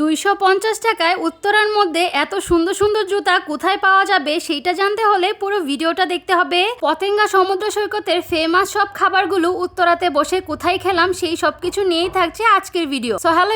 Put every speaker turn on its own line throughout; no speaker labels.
দুইশো পঞ্চাশ টাকায় উত্তরার মধ্যে এত সুন্দর সুন্দর জুতা কোথায় পাওয়া যাবে সেইটা জানতে হলে পুরো ভিডিওটা দেখতে হবে। পতেঙ্গা সমুদ্র সৈকতের ফেমাস সব খাবারগুলো উত্তরাতে বসে কোথায় খেলাম সেই সব কিছু নিয়েই থাকছে আজকের ভিডিও। সো হ্যালো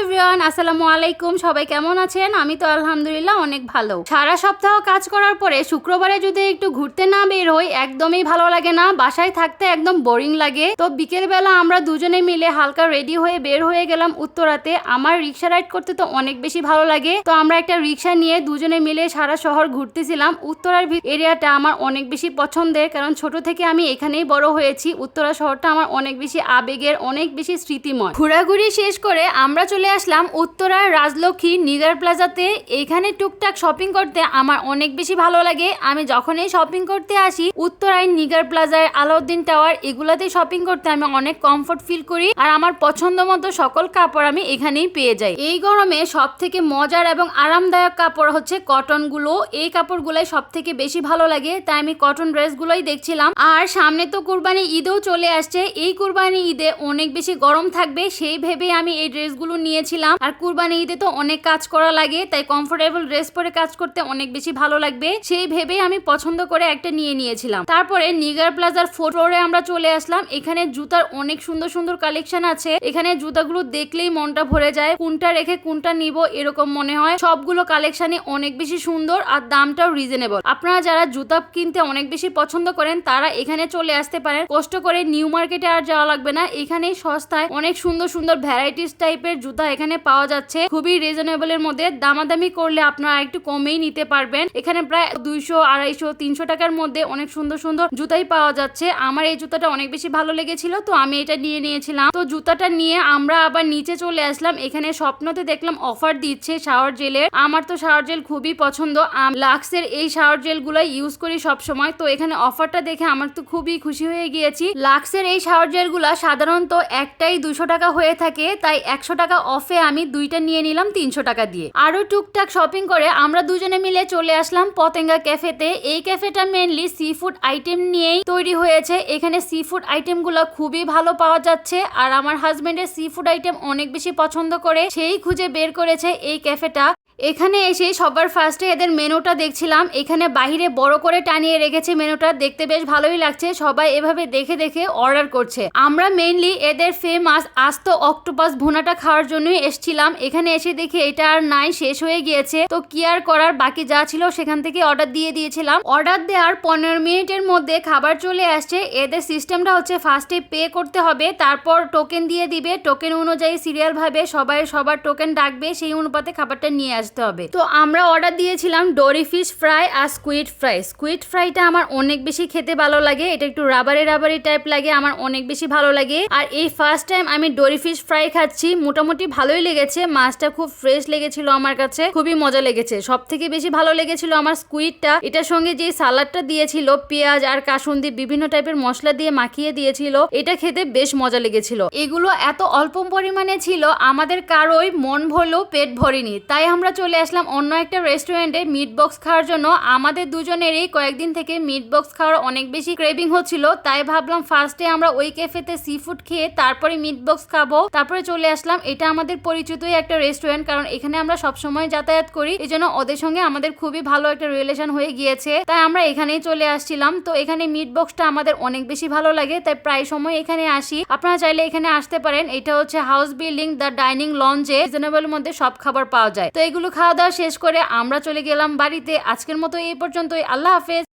আসসালামু আলাইকুম। সবাই কেমন আছেন? আমি তো আলহামদুলিল্লাহ অনেক ভালো। সারা সপ্তাহ কাজ করার পরে শুক্রবারে যদি একটু ঘুরতে না বের হই, একদমই ভালো লাগে না। বাসায় থাকতে একদম বোরিং লাগে। তো বিকেল বেলা আমরা দুজনে মিলে হালকা রেডি হয়ে বের হয়ে গেলাম উত্তরাতে। আমার রিক্সা রাইড করতে তো অনেক বেশি ভালো লাগে। তো আমরা একটা রিক্সা নিয়ে দুজনে মিলে সারা শহর ঘুরতেছিলাম। উত্তরার এরিয়াটা আমার অনেক বেশি পছন্দের, কারণ ছোট থেকে আমি এখানেই বড় হয়েছি। উত্তরা শহরটা আমার অনেক বেশি আবেগের, অনেক বেশি স্মৃতিময়। ঘোরাঘুরি শেষ করে আমরা চলে আসলাম উত্তরার রাজলক্ষ্মী নিগার প্লাজাতে। এখানে টুকটাক শপিং করতে আমার অনেক বেশি ভালো লাগে। আমি যখনই শপিং করতে আসি, উত্তরায় নিগার প্লাজায়, আলাউদ্দিন টাওয়ার এগুলাতে শপিং করতে আমি অনেক কমফোর্ট ফিল করি। আর আমার পছন্দ মতো সকল কাপড় আমি এখানেই পেয়ে যাই। এই গরমে সব থেকে মজার এবং আরামদায়ক কাপড় হচ্ছে কটনগুলো এই কাপড়গুলাই সব থেকে বেশি ভালো লাগে, তাই আমি কটন ড্রেসগুলোই দেখছিলাম। আর সামনে তো কুরবানি ঈদও চলে আসছে, এই কুরবানি ঈদে অনেক বেশি গরম থাকবে, সেই ভেবে আমি এই ড্রেসগুলো নিয়েছিলাম। আর কুরবানি ঈদে তো অনেক কাজ করা লাগে, তাই কমফোর্টেবল ড্রেস পরে কাজ করতে অনেক বেশি ভালো লাগবে, সেই ভেবে আমি পছন্দ করে একটা নিয়ে নিয়েছিলাম। তারপরে নিগার প্লাজার ফ্লোরে আমরা চলে আসলাম, এখানে জুতার অনেক সুন্দর সুন্দর কালেকশন আছে। এখানে জুতাগুলো দেখলেই মনটা ভরে যায়, কোনটা রেখে কোনটা নিব এরকম মনে হয়। সবগুলো কালেকশনই অনেক বেশি সুন্দর আর দামটাও রিজনেবল আপনারা যারা জুতা কিনতে অনেক বেশি পছন্দ করেন, তারা এখানে চলে আসতে পারেন। কষ্ট করে নিউ মার্কেটে আর যাওয়া লাগবে না। এখানেই সস্তায় অনেক সুন্দর সুন্দর ভ্যারাইটিস টাইপের জুতা এখানে পাওয়া যাচ্ছে। খুবই রিজনেবল এর মধ্যে। দামাদামি করলে আপনারা একটু কমেই নিতে পারবেন। এখানে প্রায় দুইশো, আড়াইশো, তিনশো টাকার মধ্যে অনেক সুন্দর সুন্দর জুতাই পাওয়া যাচ্ছে। আমার এই জুতাটা অনেক বেশি ভালো লেগেছিল, তো আমি এটা নিয়ে নিয়েছিলাম। তো জুতাটা নিয়ে আমরা আবার নিচে চলে আসলাম। এখানে স্বপ্নতে দেখলাম অফার দিচ্ছে শাওয়ার জেলের। আমার তো শাওয়ার জেল খুবই পছন্দ। লাক্সের এই শাওয়ার জেলগুলো ইউজ করি সব সময় তো এখানে অফারটা দেখে আমার তো খুবই খুশি হয়ে গিয়েছি। লাক্সের এই শাওয়ার জেলগুলা সাধারণত একটাই দুশো টাকা হয়ে থাকে। তাই একশো টাকা অফে আমি দুইটা নিয়ে নিলাম তিনশো টাকা দিয়ে। আরও টুকটাক শপিং করে আমরা দুজনে মিলে চলে আসলাম পতেঙ্গা ক্যাফেতে এই ক্যাফেটা মেনলি সি ফুড আইটেম নিয়েই তৈরি হয়েছে। এখানে সি ফুড আইটেমগুলো খুবই ভালো পাওয়া যাচ্ছে। আর আমার হাজবেন্ডের সি ফুড আইটেম অনেক বেশি পছন্দ করে। সেই খুঁজে বের করেছে এই ক্যাফেটা। এখানে এসে সবার ফার্স্টে এদের মেনুটা দেখছিলাম। এখানে বাহিরে বড় করে টানিয়ে রেখেছে মেনুটা। দেখতে বেশ ভালোই লাগছে। সবাই এভাবে দেখে দেখে অর্ডার করছে। আমরা মেইনলি এদের ফেমাস আস্ত অক্টোপাস ভুনাটা খাওয়ার জন্যই এসছিলাম। এখানে এসে দেখি এটা আর নাই, শেষ হয়ে গিয়েছে। তো কি আর করার? বাকি যা ছিল সেখান থেকে অর্ডার দিয়ে দিয়েছিলাম। অর্ডার দেওয়ার পনেরো মিনিটের মধ্যে খাবার চলে আসছে। এদের সিস্টেমটা হচ্ছে ফার্স্টে পে করতে হবে। তারপর টোকেন দিয়ে দিবে। টোকেন অনুযায়ী সিরিয়াল ভাবে সবাই সবার টোকেন ডাকবে সেই অনুপাতে খাবারটা নিয়ে আসতে হবে। তো আমরা অর্ডার দিয়েছিলাম ডোরি ফিশ ফ্রাই আর স্কুইড ফ্রাই স্কুইড ফ্রাইটা আমার অনেক বেশি খেতে ভালো লাগে। এটা একটু রাবারি রাবারি টাইপ লাগে, আমার অনেক বেশি ভালো লাগে। আর এই ফার্স্ট টাইম আমি ডোরি ফিশ ফ্রাই খাচ্ছি, মোটামুটি ভালোই লেগেছে। মাছটা খুব ফ্রেশ লেগেছিল আমার কাছে, খুবই মজা লেগেছে। সব থেকে বেশি ভালো লেগেছিল আমার স্কুইডটা এটার সঙ্গে যে সালাডটা দিয়েছিল, পেঁয়াজ আর কাসুন্দি বিভিন্ন টাইপের মশলা দিয়ে মাখিয়ে দিয়েছিল, এটা খেতে বেশ মজা লেগেছিল। এগুলো এত অল্প পরিমাণে ছিল, আমাদের কারোই মন ভরলেও পেট ভরেনি। তাই আমরা চলে আসলাম অন্য একটা রেস্টুরেন্টে মিট বক্স খাওয়ার জন্য। আমাদের দুজনেরই কয়েকদিন থেকে মিট বক্স খাওয়ার অনেক বেশি ক্রেভিং হচ্ছিল। তাই ভাবলাম ফার্স্টে আমরা ওই ক্যাফেতে সি ফুড খেয়ে তারপরে মিট বক্স খাব। তারপরে চলে আসলাম। এটা আমাদের পরিচিতই একটা রেস্টুরেন্ট, কারণ এখানে আমরা সবসময় যাতায়াত করি। এই জন্য ওদের সঙ্গে আমাদের খুবই ভালো একটা রিলেশন হয়ে গিয়েছে। তাই আমরা এখানেই চলে আসছিলাম। তো এখানে মিট বক্সটা আমাদের অনেক বেশি ভালো লাগে। তাই প্রায় সময় এখানে আসি। আপনারা চাইলে এখানে আসতে পারেন। এটা হচ্ছে হাউস বিল্ডিং দ্য ডাইনিং লঞ্চে রিজনেবল মধ্যে সব খাবার পাওয়া যায়। তো এগুলো খাওয়া দাওয়া শেষ করে আমরা চলে গেলাম বাড়িতে। আজকের মতো এই পর্যন্তই। আল্লাহ হাফেজ।